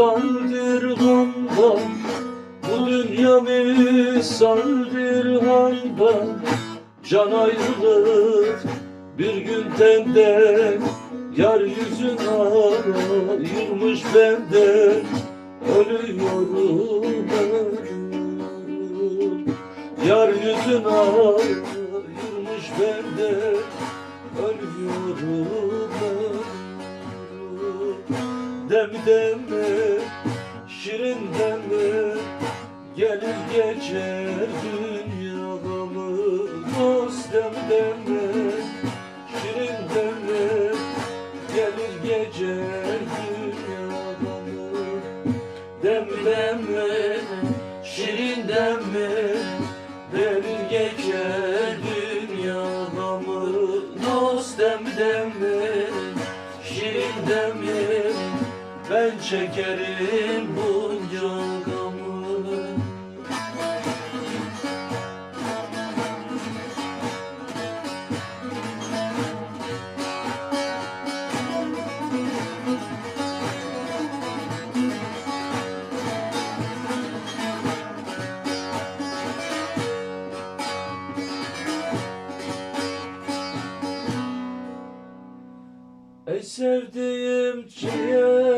misaldir handan Bu dünya misaldir handan Can ayrılır bir gün tenden Yar yüzün ayırmış benden Ölüyorum ölüyorum Yar yüzün ayırmış benden ölüyorum Dem deme şirin deme Gelir geçer dünyamı Dost dem deme şirin deme Gelir geçer dünyamı Dem deme şirin deme Gelir geçer dünyamı Dost dem deme şirin deme Ben çekerim bunca gamı Ey sevdiğim ciğer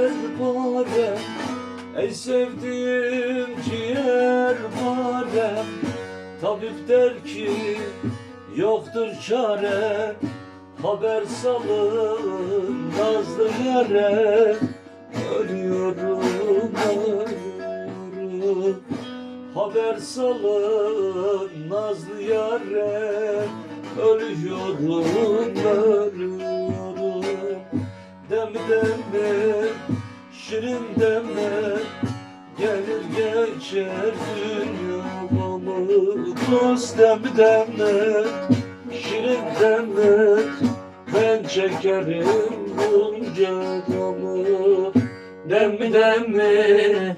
badem Ey sevdiğim ciğer badem Tabip der ki yoktur çare Haber salın nazlı yare Ölüyorum ölüyorum. Haber salın nazlı yare Ölüyorum ölüyorum şirin deme Gelir geçer dünyamı Dost dem deme şirin deme Ben çekerim bunca gamı Dem deme